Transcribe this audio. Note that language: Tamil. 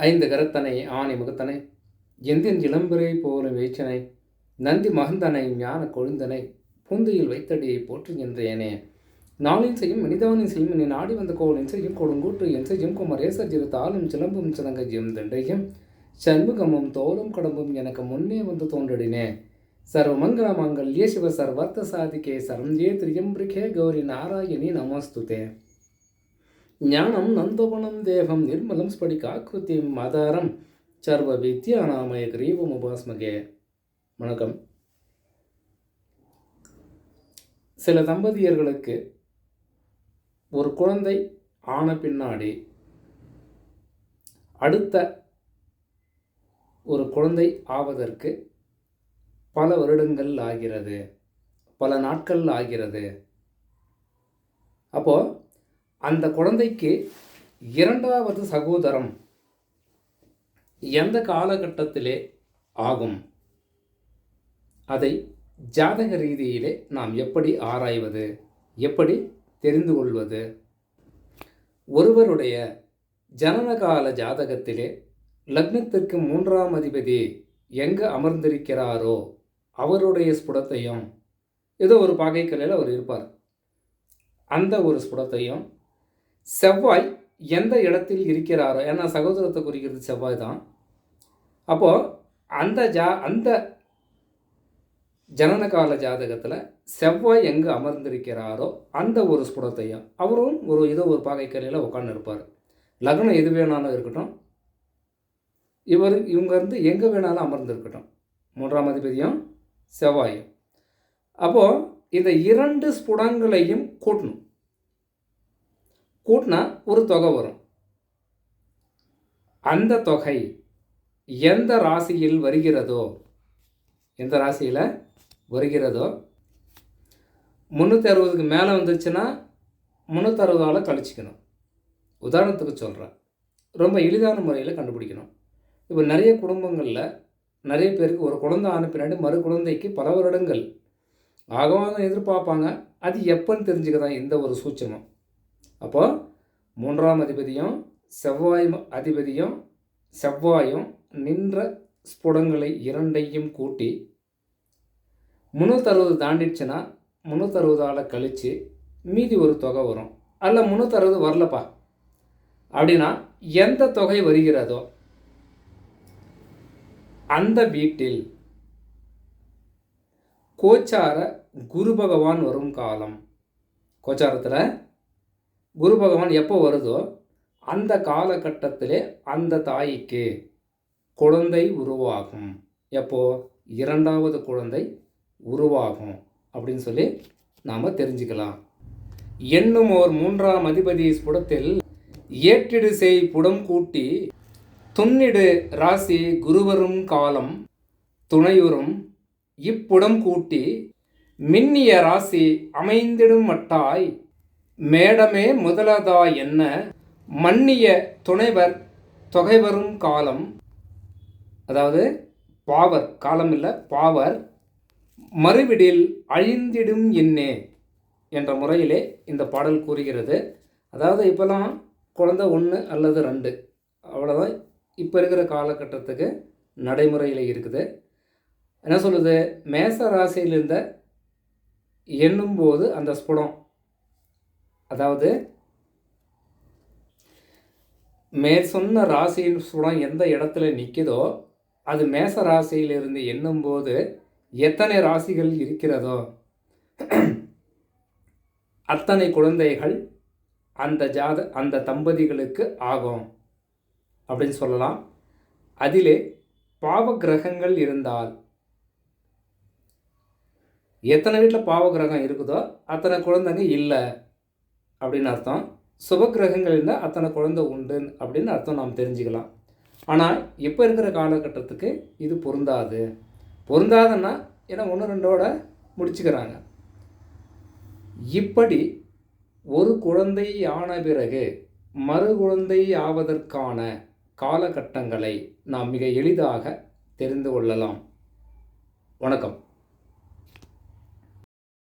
ஐந்து கரத்தனை ஆணை முகத்தனை எந்தின் இளம்பிறை போலும் வேச்சனை நந்தி மகந்தனை ஞான கொழுந்தனை பூந்தையில் வைத்தடியை போற்றுகின்றேனே நாளின் செய்யும் மனிதவனின் செய்யும் நீ நாடி வந்த கோளின் செய்யும் கொடுங்கூட்டு என் செய்யும் குமரேசர் சிறு தாளும் சிலம்பும் சிலங்கஜியும் தண்டையும் சண்முகமும் தோளும் கடம்பும் எனக்கு முன்னே வந்து தோன்றினே சர்வமங்கல மாங்கல்யே சிவ சர்வர்த்த சாதிகே சரம் ஏ திரியம்பிரிகே கௌரி நாராயணி நமஸ்துதே. ஞானம் நந்தவனம் தேகம் நிர்மலம் ஸ்படிகாக்கிருத்திம் மதாரம் சர்வ வித்யா நாமய கிரீவம் உபாஸ்மகே. வணக்கம். சில தம்பதியர்களுக்கு ஒரு குழந்தை ஆன பின்னாடி அடுத்த ஒரு குழந்தை ஆவதற்கு பல வருடங்கள் ஆகிறது. பல நாட்கள் ஆகிறது. அப்போது அந்த குழந்தைக்கு இரண்டாவது சகோதரம் எந்த காலகட்டத்திலே ஆகும்? அதை ஜாதக ரீதியிலே நாம் எப்படி ஆராய்வது? எப்படி தெரிந்து கொள்வது? ஒருவருடைய ஜனனகால ஜாதகத்திலே லக்னத்திற்கு மூன்றாம் அதிபதி எங்கே அமர்ந்திருக்கிறாரோ அவருடைய ஸ்புடத்தையும் ஏதோ ஒரு பாகைக்கலையில் அவர் இருப்பார். அந்த ஒரு ஸ்புடத்தையும் செவ்வாய் எந்த இடத்தில் இருக்கிறாரோ ஏன்னா சகோதரத்தை குறிக்கிறது செவ்வாய் தான். அப்போது அந்த ஜா அந்த ஜனனகால ஜாதகத்தில் செவ்வாய் எங்கே அமர்ந்திருக்கிறாரோ அந்த ஒரு ஸ்புடத்தையும் அவரும் ஒரு ஏதோ ஒரு பாகைக்கலையில் உட்காந்து இருப்பார் லக்னம் எது வேணாலும் இருக்கட்டும். இவர் இவங்க இருந்து எங்கே வேணாலும் அமர்ந்திருக்கட்டும். மூன்றாம் அதிபதியும் செவ்வாயும். அப்போது இந்த இரண்டு ஸ்புடங்களையும் கூட்டணும். கூட்டினா ஒரு தொகை வரும். அந்த தொகை எந்த ராசியில் வருகிறதோ எந்த ராசியில் வருகிறதோ முந்நூற்றி அறுபதுக்கு மேலே வந்துச்சுன்னா முந்நூற்றறுபதால் கழிச்சிக்கணும். உதாரணத்துக்கு சொல்கிறேன் ரொம்ப எளிதான முறையில் கண்டுபிடிக்கணும். இப்போ நிறைய குடும்பங்களில் நிறைய பேருக்கு ஒரு குழந்தை ஆன பின்னாடி மறு குழந்தைக்கு பல வருடங்கள். ஆகவாதம் எதிர்பார்ப்பாங்க. அது எப்போன்னு தெரிஞ்சுக்க தான் இந்த ஒரு சூட்சமும் அப்போ மூன்றாம் அதிபதியும் செவ்வாய் அதிபதியும் செவ்வாயும் நின்ற ஸ்புடங்களை இரண்டையும் கூட்டி முந்நூற்றறுபது தாண்டிடுச்சுன்னா முந்நூற்றறுபதால் கழித்து மீதி ஒரு தொகை வரும். அல்ல முந்நூற்றறுபது வரலப்பா. அப்படின்னா எந்த தொகை வருகிறதோ அந்த வீட்டில் கோச்சார குரு பகவான் வரும் காலம். கோச்சாரத்தில் குரு பகவான் எப்போ வருதோ அந்த காலகட்டத்திலே அந்த தாய்க்கு குழந்தை உருவாகும். எப்போ? இரண்டாவது குழந்தை உருவாகும் அப்படின்னு சொல்லி நாம் தெரிஞ்சுக்கலாம். என்னும் ஓர் மூன்றாம் அதிபதி புடத்தில் ஏற்றிடு செய் புடம் கூட்டி துன்னிடு ராசி குருவரும் காலம் துணையுறும். இப்புடம் கூட்டி மின்னிய ராசி அமைந்திடும் மட்டாய் மேடமே முதலதா என்ன? மன்னிய துணைவர் தொகைவரும் காலம். அதாவது பாவர் காலம் இல்லை பாவர். மறுவிடில் அழிந்திடும் என்னே என்ற முறையிலே இந்த பாடல் கூறுகிறது. அதாவது இப்போலாம் குழந்த ஒன்று அல்லது ரெண்டு. அவ்வளோதான் இப்போ இருக்கிற காலகட்டத்துக்கு நடைமுறையில் இருக்குது. என்ன சொல்லுது? மேச ராசியில் இருந்த எண்ணும்போது அந்த ஸ்புடம் அதாவது மே சொன்ன ராசியின் ஸ்புடம் எந்த இடத்துல நிற்குதோ அது மேச ராசியிலிருந்து எண்ணும்போது எத்தனை ராசிகள் இருக்கிறதோ அத்தனை குழந்தைகள் அந்த ஜாத அந்த தம்பதிகளுக்கு ஆகும். அப்படின்னு சொல்லலாம். அதிலே பாவ கிரகங்கள் இருந்தால் எத்தனை வீட்டில் பாவ கிரகம் இருக்குதோ அத்தனை குழந்தைங்க இல்லை. அப்படின்னு அர்த்தம். சுப கிரகங்கள் இருந்தால் அத்தனை குழந்தை உண்டு அப்படின்னு அர்த்தம் நாம் தெரிஞ்சுக்கலாம். ஆனால் இப்போ இருக்கிற காலகட்டத்துக்கு இது பொருந்தாது. பொருந்தாதுன்னா ஏன்னா ஒன்று ரெண்டோட முடிச்சுக்கிறாங்க. இப்படி ஒரு குழந்தை ஆன பிறகு மறு குழந்தை ஆவதற்கான காலகட்டங்களை நாம் மிக எளிதாக தெரிந்து கொள்ளலாம். வணக்கம்.